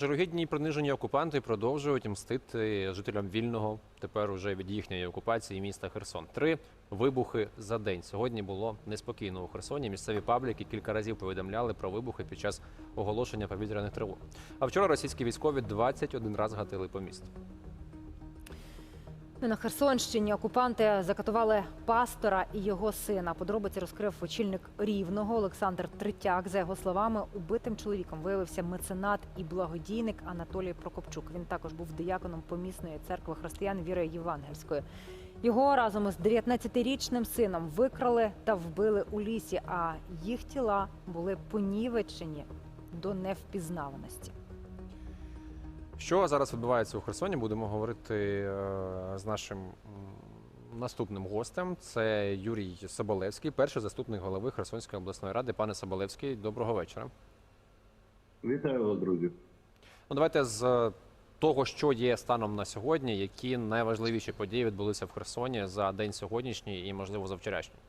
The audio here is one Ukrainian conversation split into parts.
Жирогідні принижені окупанти продовжують мстити жителям вільного тепер уже від їхньої окупації міста Херсон. Три вибухи за день. Сьогодні було неспокійно у Херсоні. Місцеві пабліки кілька разів повідомляли про вибухи під час оголошення повітряних тривог. А вчора російські військові 21 раз гатили по місту. На Херсонщині окупанти закатували пастора і його сина. Подробиці розкрив очільник рівного Олександр Третяк. За його словами, убитим чоловіком виявився меценат і благодійник Анатолій Прокопчук. Він також був дияконом помісної церкви християн віри Євангельської. Його разом із 19-річним сином викрали та вбили у лісі. А їх тіла були понівечені до невпізнаваності. Що зараз відбувається у Херсоні? Будемо говорити е, з нашим наступним гостем. Це Юрій Соболевський, перший заступник голови Херсонської обласної ради. Пане Соболевський, доброго вечора. Вітаю вас, друзі. Ну, давайте з того, що є станом на сьогодні, які найважливіші події відбулися в Херсоні за день сьогоднішній і, можливо, за вчорашній.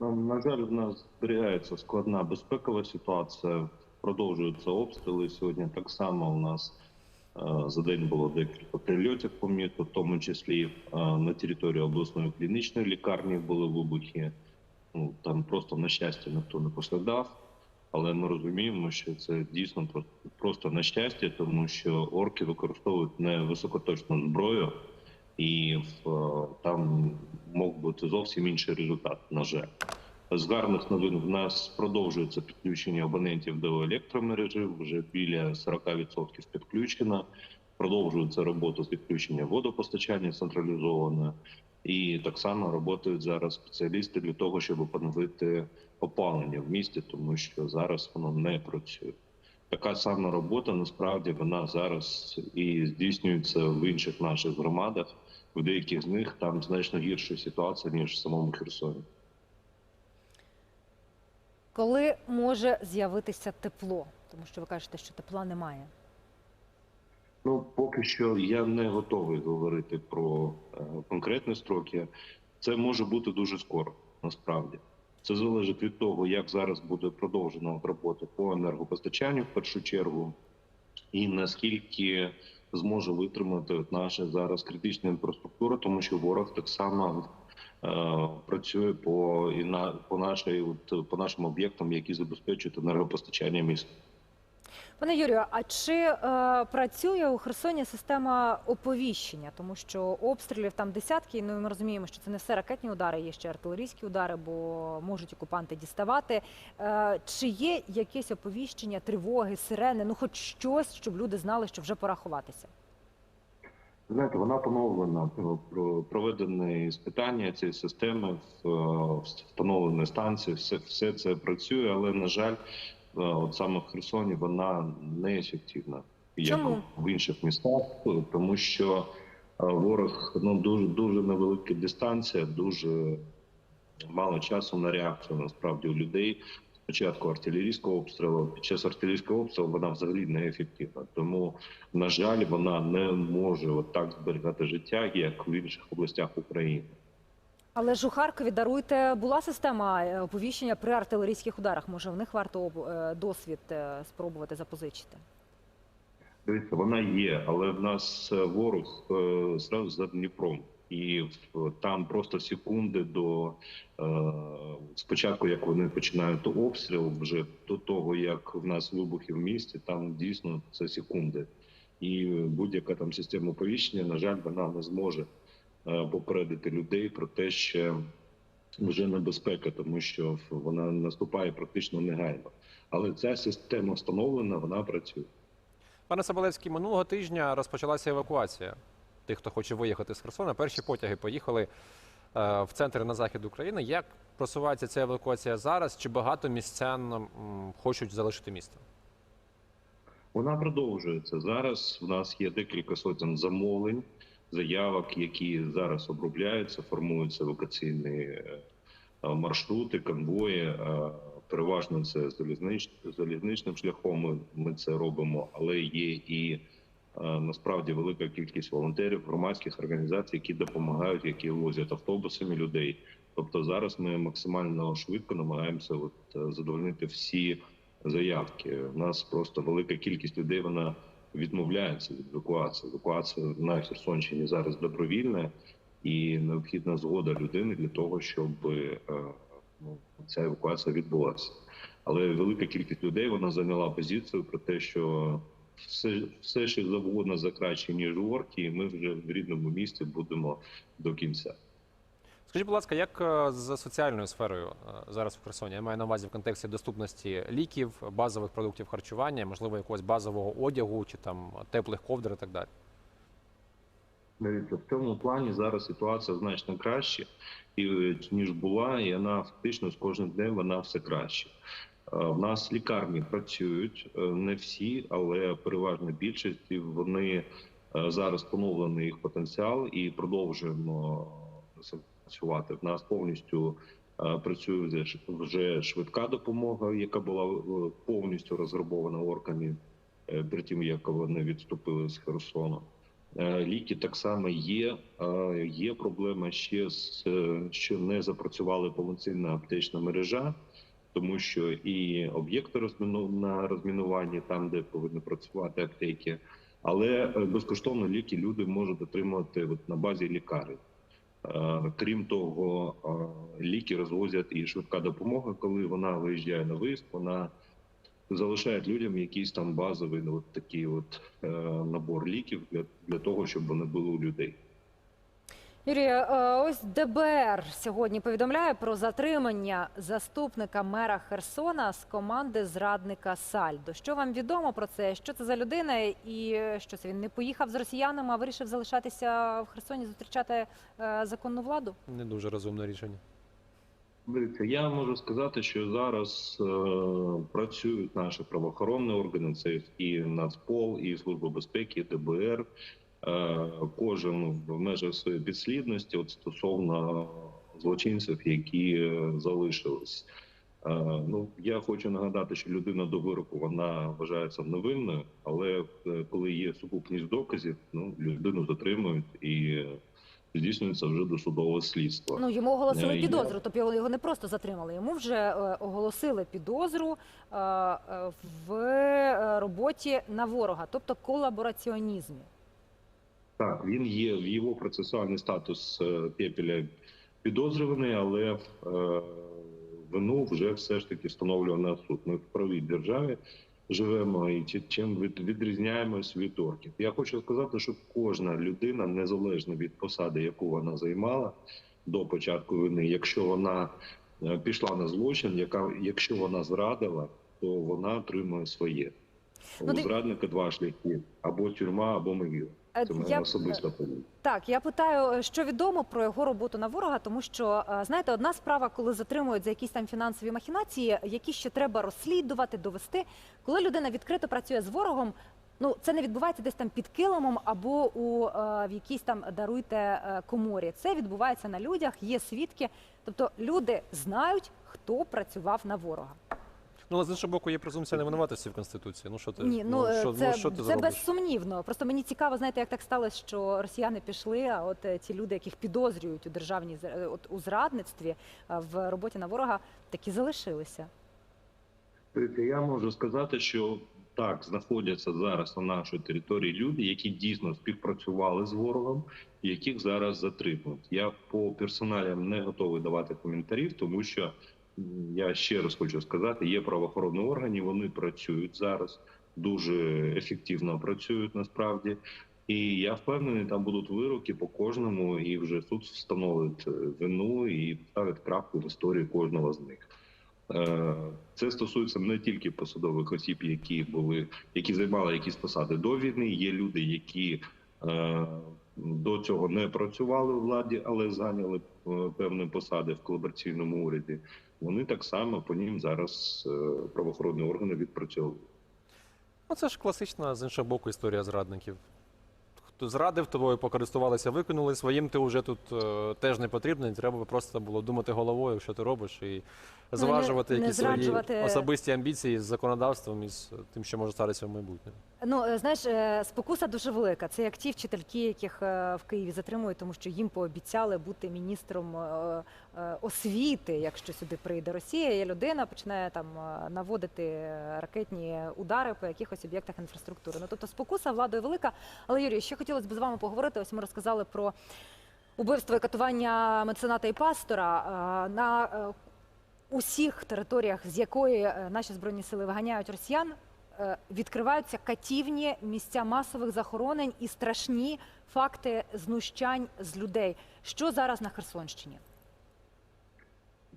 Ну, На жаль, в нас зберігається складна безпекова ситуація. Продовжуються обстріли. Сьогодні так само у нас е, за день було декілька прильотів по місту, в тому числі е, на території обласної клінічної лікарні були вибухи. Ну, там просто, на щастя, ніхто не постраждав. Але ми розуміємо, що це дійсно просто, просто на щастя, тому що орки використовують не високоточну зброю, і в, е, там мог бути зовсім інший результат, на жаль. З гарних новин в нас продовжується підключення абонентів до електромережі. Вже біля 40% підключено. Продовжується робота з підключення водопостачання централізоване. І так само працюють зараз спеціалісти для того, щоб поновити опалення в місті, тому що зараз воно не працює. Така сама робота насправді вона зараз і здійснюється в інших наших громадах. В деяких з них там значно гірша ситуація ніж в самому Херсоні. Коли може з'явитися тепло? Тому що ви кажете, що тепла немає. Ну, поки що я не готовий говорити про е, конкретні строки. Це може бути дуже скоро, насправді. Це залежить від того, як зараз буде продовжена робота по енергопостачанню в першу чергу, і наскільки зможе витримати наша зараз критична інфраструктура, тому що ворог так само працює по і на по нашій, от, по нашим об'єктам, які забезпечують енергопостачання міста. Пане Юрію, а чи е, працює у Херсоні система оповіщення? Тому що обстрілів там десятки. Ну і ми розуміємо, що це не все ракетні удари, є ще артилерійські удари, бо можуть окупанти діставати. Е, чи є якесь оповіщення, тривоги, сирени? Ну, хоч щось, щоб люди знали, що вже пора ховатися. Знаєте, вона поновлена про проведені іспитання цієї системи, встановлені станції, все, все це працює, але на жаль, е, от саме в Херсоні вона неефективна, як Чому? в інших містах, тому що е, ворог ну дуже дуже невелика дистанція, дуже мало часу на реакцію насправді у людей. Спочатку артилерійського обстрілу, під час артилерійського обстрілу вона взагалі не ефективна. Тому, на жаль, вона не може так зберігати життя, як в інших областях України. Але ж у Харкові даруйте була система е, оповіщення при артилерійських ударах. Може, в них варто е, досвід е, спробувати запозичити? Дивіться, вона є, але в нас ворог зразу за Дніпром. І там просто секунди до е, спочатку, як вони починають обстріл, вже до того, як в нас вибухи в місті, там дійсно це секунди. І будь-яка там система оповіщення, на жаль, вона не зможе е, попередити людей про те, що вже небезпека, тому що вона наступає практично негайно. Але ця система встановлена, вона працює. Пане Соболевський, минулого тижня розпочалася евакуація тих, хто хоче виїхати з Херсона. Перші потяги поїхали е, в центр на захід України. Як просувається ця евакуація зараз? Чи багато містян хочуть залишити місто? Вона продовжується зараз. В нас є декілька сотень замовлень, заявок, які зараз обробляються, формуються евакуаційні е, маршрути, конвої. Е, Переважно це залізнич, залізничним шляхом. Ми, це робимо, але є і насправді велика кількість волонтерів, громадських організацій, які допомагають, які возять автобусами людей. Тобто зараз ми максимально швидко намагаємося от, е, задовольнити всі заявки. У нас просто велика кількість людей вона відмовляється від евакуації. Евакуація на Херсонщині зараз добровільна і необхідна згода людини для того, щоб е, ну, ця евакуація відбулася. Але велика кількість людей вона зайняла позицію про те, що все, все що завгодно за краще ніж у орки, і ми вже в рідному місті будемо до кінця. Скажіть, будь ласка, як е, з соціальною сферою е, зараз в Херсоні? Я маю на увазі в контексті доступності ліків, базових продуктів харчування, можливо, якогось базового одягу чи там теплих ковдр і так далі. Дивіться, в цьому плані зараз ситуація значно краще, е, ніж була, і вона фактично з кожним днем вона все краще. Е, В нас лікарні працюють е, не всі, але переважна більшість і вони е, зараз поновлений їх потенціал і продовжуємо працювати. В нас повністю працює вже швидка допомога, яка була повністю розграбована орками перед тим, як вони відступили з Херсону. Ліки так само є. Є проблема ще з що не запрацювала повноцінна аптечна мережа, тому що і об'єкти на розмінуванні, там де повинні працювати аптеки, але е, безкоштовно ліки люди можуть отримати от на базі лікарень. Е, Крім того, е, ліки розвозять і швидка допомога, коли вона виїжджає на виїзд, вона залишають людям якийсь там базовий ну, от такий от набор ліків для того, щоб вони були у людей. Юрій, е, ось ДБР сьогодні повідомляє про затримання заступника мера Херсона з команди зрадника Сальдо. Що вам відомо про це? Що це за людина? І е, що це він не поїхав з росіянами, а вирішив залишатися в Херсоні, зустрічати е, законну владу? Не дуже розумне рішення. Дивіться, я можу сказати, що зараз е, працюють наші правоохоронні органи, це і Нацпол, і Служба безпеки, і ДБР. Е, кожен в межах своєї підслідності от стосовно злочинців, які е, залишились. Е, ну я хочу нагадати, що людина до вироку вона вважається невинною, але коли є сукупність доказів, ну людину затримують і здійснюється вже досудове слідство. Ну йому оголосили я- підозру, тобто його- не просто затримали. Йому вже оголосили підозру в роботі на ворога, тобто колабораціонізмі. Так, він є в його процесуальний статус е, Пепеля підозрюваний, але е, вину вже все ж таки встановлює на суд. Ми в правій державі живемо і чим від- відрізняємось від орків. Я хочу сказати, що кожна людина, незалежно від посади, яку вона займала до початку війни, якщо вона е, пішла на злочин, яка якщо вона зрадила, то вона отримує своє. Ну, У зрадника два шляхи: або тюрма, або могила. Е, Це я- особиста позиція. Так, я питаю, що відомо про його роботу на ворога, тому що е, знаєте, одна справа, коли затримують за якісь там фінансові махінації, які ще треба розслідувати, довести. Коли людина відкрито працює з ворогом, ну це не відбувається десь там під килимом або у е, в якійсь там даруйте е, коморі. Це відбувається на людях, є свідки. Тобто люди знають, хто працював на ворога. Ну, але з іншого боку, є презумпція невинуватості в Конституції. Ну що ти, Ні, ну, е, що, це, ну, що ти це зробиш? безсумнівно. Просто мені цікаво, знаєте, як так сталося, що росіяни пішли, а от е, ті люди, яких підозрюють у державній зра- е, от у зрадництві е, в роботі на ворога, такі залишилися. Дивіться, Я можу сказати, що так знаходяться зараз на нашій території люди, які дійсно співпрацювали з ворогом, яких зараз затримують. Я по персоналям не готовий давати коментарів, тому що я ще раз хочу сказати: є правоохоронні органи, вони працюють зараз дуже ефективно працюють насправді. І я впевнений, там будуть вироки по кожному, і вже суд встановить е, вину і поставить крапку в історії кожного з них. Е, Це стосується не тільки посадових осіб, які були, які займали якісь посади до війни. Є люди, які е, до цього не працювали у владі, але зайняли е, певні посади в колабораційному уряді. Вони так само по ним зараз е, правоохоронні органи відпрацьовують. Ну, це ж класична з іншого боку історія зрадників. Хто зрадив тобою, покористувалися, викинули своїм, ти вже тут е, теж не потрібний. Треба просто було думати головою, що ти робиш, зважувати не якісь зраджувати- свої особисті амбіції з законодавством і з тим, що може статися в майбутньому. Ну, е, знаєш, е, спокуса дуже велика. Це як ті вчительки, яких е, в Києві затримують, тому що їм пообіцяли бути міністром освіти, якщо сюди прийде Росія. Є людина, починає там наводити ракетні удари по якихось об'єктах інфраструктури. Ну тобто спокуса владою велика. Але Юрій, ще хотілося б з вами поговорити. Ось ми розказали про убивство і катування мецената і пастора на усіх територіях, з якої е, наші збройні сили виганяють росіян, е, відкриваються катівні місця масових захоронень і страшні факти знущань з людей. Що зараз на Херсонщині?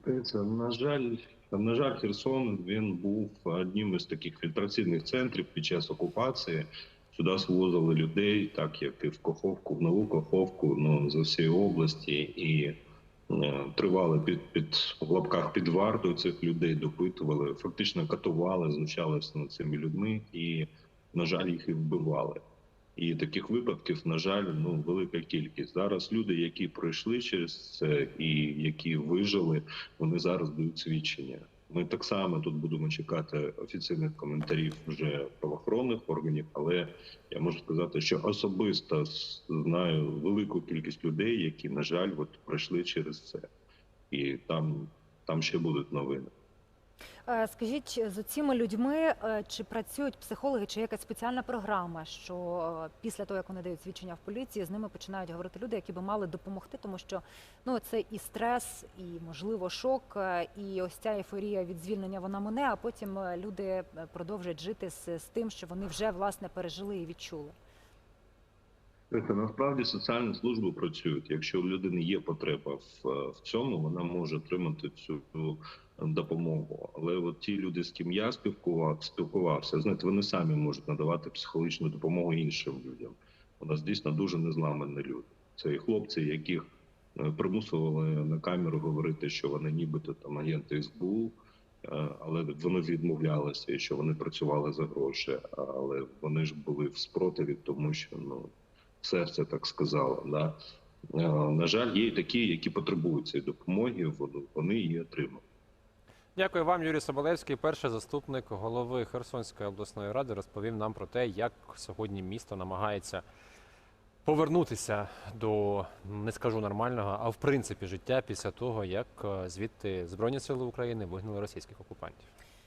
Дивіться, на жаль, на жаль, Херсон він був одним із таких фільтраційних центрів під час окупації. Сюди свозили людей, так як і в Каховку, в Нову Каховку, ну з усієї області, і тривали під під в лапках під вартою цих людей, допитували, фактично катували, знущалися над цими людьми, і на жаль, їх і вбивали. І таких випадків, на жаль, ну велика кількість. Зараз люди, які пройшли через це і які вижили, вони зараз дають свідчення. Ми так само тут будемо чекати офіційних коментарів вже правоохоронних органів, але я можу сказати, що особисто знаю велику кількість людей, які, на жаль, от пройшли через це, і там, там ще будуть новини. Е, Скажіть, з цими людьми е, чи працюють психологи, чи якась спеціальна програма, що е, після того, як вони дають свідчення в поліції, з ними починають говорити люди, які би мали допомогти, тому що ну це і стрес, і можливо шок, і ось ця ейфорія від звільнення вона мине, а потім люди продовжують жити з, з тим, що вони вже власне пережили і відчули. Насправді соціальні служби працюють. Якщо у людини є потреба в, в цьому, вона може отримати цю допомогу. Але от ті люди, з ким я спілкував, спілкувався, знаєте, вони самі можуть надавати психологічну допомогу іншим людям. У нас дійсно дуже незламані люди. Це і хлопці, яких е, примусували на камеру говорити, що вони нібито там агенти СБУ. е, Але вони відмовлялися, що вони працювали за гроші, але вони ж були в спротиві, тому що ну серце так сказало. Да? Е, На жаль, є і такі, які потребують цієї допомоги, вони її отримали. Дякую вам, Юрій Соболевський, перший заступник голови Херсонської обласної ради, розповів нам про те, як сьогодні місто намагається повернутися до не скажу нормального, а в принципі життя після того, як е, звідти Збройні сили України вигнали російських окупантів.